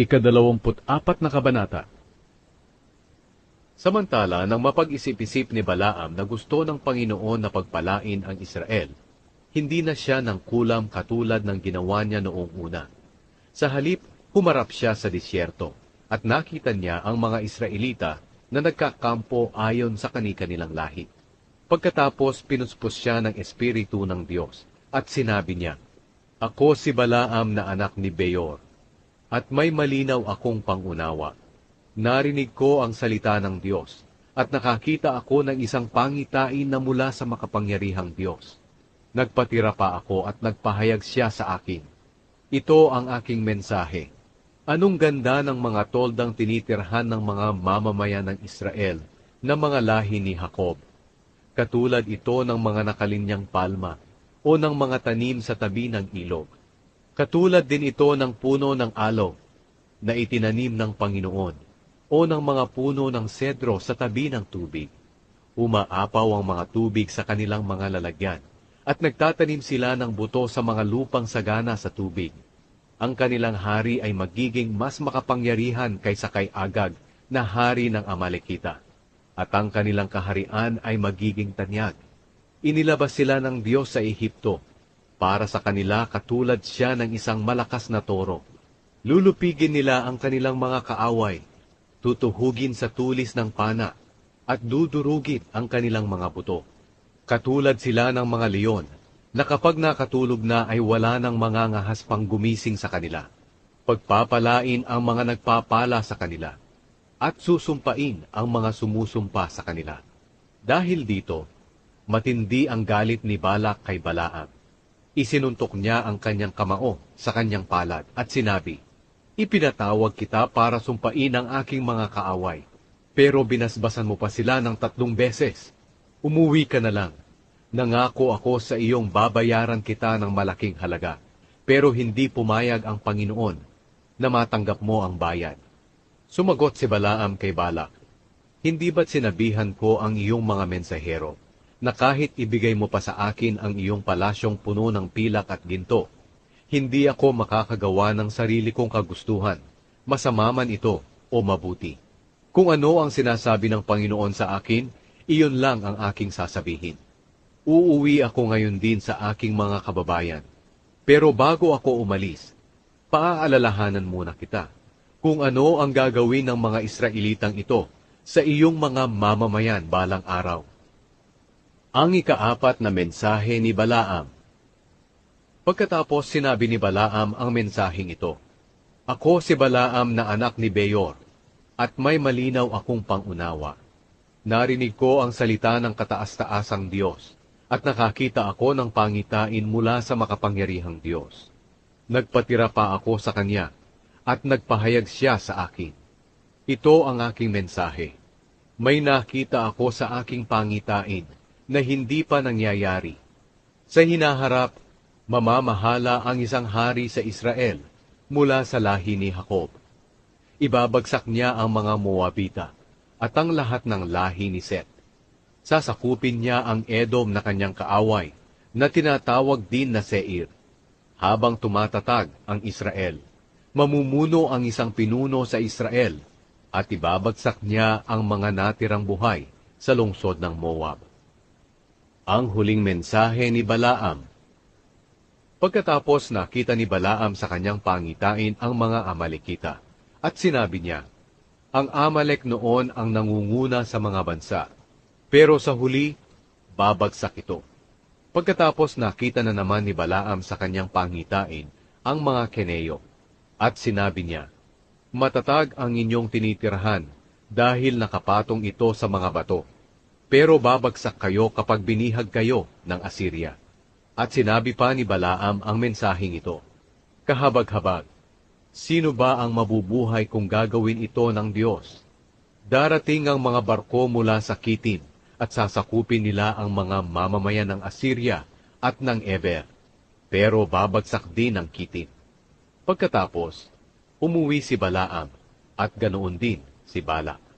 Ikadalawamput apat na kabanata. Samantala, nang mapag-isip-isip ni Balaam na gusto ng Panginoon na pagpalain ang Israel, hindi na siya ng kulam katulad ng ginawa niya noong una. Sa halip, humarap siya sa disyerto at nakita niya ang mga Israelita na nagkakampo ayon sa kani-kanilang lahi. Pagkatapos, pinuspos siya ng Espiritu ng Diyos at sinabi niya, Ako si Balaam na anak ni Beor, at may malinaw akong pangunawa. Narinig ko ang salita ng Diyos, at nakakita ako ng isang pangitain na mula sa makapangyarihang Diyos. Nagpatira pa ako at nagpahayag siya sa akin. Ito ang aking mensahe. Anong ganda ng mga toldang tinitirhan ng mga mamamayan ng Israel na mga lahi ni Jacob. Katulad ito ng mga nakalinyang palma o ng mga tanim sa tabi ng ilog. Katulad din ito ng puno ng aloe na itinanim ng Panginoon o ng mga puno ng sedro sa tabi ng tubig. Umaapaw ang mga tubig sa kanilang mga lalagyan at nagtatanim sila ng buto sa mga lupang sagana sa tubig. Ang kanilang hari ay magiging mas makapangyarihan kaysa kay Agag na hari ng Amalekita. At ang kanilang kaharian ay magiging tanyag. Inilabas sila ng Diyos sa Ehipto para sa kanila katulad siya ng isang malakas na toro. Lulupigin nila ang kanilang mga kaaway, tutuhugin sa tulis ng pana, at dudurugin ang kanilang mga buto. Katulad sila ng mga leon, na kapag nakatulog na ay wala ng mga ngahas pang gumising sa kanila. Pagpapalain ang mga nagpapala sa kanila, at susumpain ang mga sumusumpa sa kanila. Dahil dito, matindi ang galit ni Balak kay Balaam Isinuntok niya ang kanyang kamao sa kanyang palad at sinabi, Ipinatawag kita para sumpain ang aking mga kaaway, pero binasbasan mo pa sila ng tatlong beses. Umuwi ka na lang. Nangako ako sa iyong babayaran kita ng malaking halaga, pero hindi pumayag ang Panginoon na matanggap mo ang bayad. Sumagot si Balaam kay Balak, Hindi ba't sinabihan ko ang iyong mga mensahero na kahit ibigay mo pa sa akin ang iyong palasyong puno ng pilak at ginto, hindi ako makakagawa ng sarili kong kagustuhan, masama man ito o mabuti. Kung ano ang sinasabi ng Panginoon sa akin, iyon lang ang aking sasabihin. Uuwi ako ngayon din sa aking mga kababayan. Pero bago ako umalis, paaalalahanan muna kita kung ano ang gagawin ng mga Israelitang ito sa iyong mga mamamayan balang araw. Ang ikaapat na mensahe ni Balaam Pagkatapos sinabi ni Balaam ang mensaheng ito, Ako si Balaam na anak ni Beyor, at may malinaw akong pangunawa. Narinig ko ang salita ng kataas-taasang Diyos, at nakakita ako ng pangitain mula sa makapangyarihang Diyos. Nagpatira pa ako sa Kanya, at nagpahayag siya sa akin. Ito ang aking mensahe. May nakita ako sa aking pangitain, na hindi pa nangyayari. Sa hinaharap, mamamahala ang isang hari sa Israel mula sa lahi ni Jacob. Ibabagsak niya ang mga Moabita at ang lahat ng lahi ni Seth. Sasakupin niya ang Edom na kanyang kaaway na tinatawag din na Seir. Habang tumatatag ang Israel, mamumuno ang isang pinuno sa Israel at ibabagsak niya ang mga natirang buhay sa lungsod ng Moab ang huling mensahe ni Balaam. Pagkatapos nakita ni Balaam sa kanyang pangitain ang mga Amalekita, at sinabi niya, Ang Amalek noon ang nangunguna sa mga bansa, pero sa huli, babagsak ito. Pagkatapos nakita na naman ni Balaam sa kanyang pangitain ang mga Keneyo, at sinabi niya, Matatag ang inyong tinitirhan dahil nakapatong ito sa mga bato pero babagsak kayo kapag binihag kayo ng Assyria. At sinabi pa ni Balaam ang mensaheng ito, Kahabag-habag, sino ba ang mabubuhay kung gagawin ito ng Diyos? Darating ang mga barko mula sa Kitim at sasakupin nila ang mga mamamayan ng Assyria at ng Eber, pero babagsak din ang Kitim. Pagkatapos, umuwi si Balaam at ganoon din si Balak.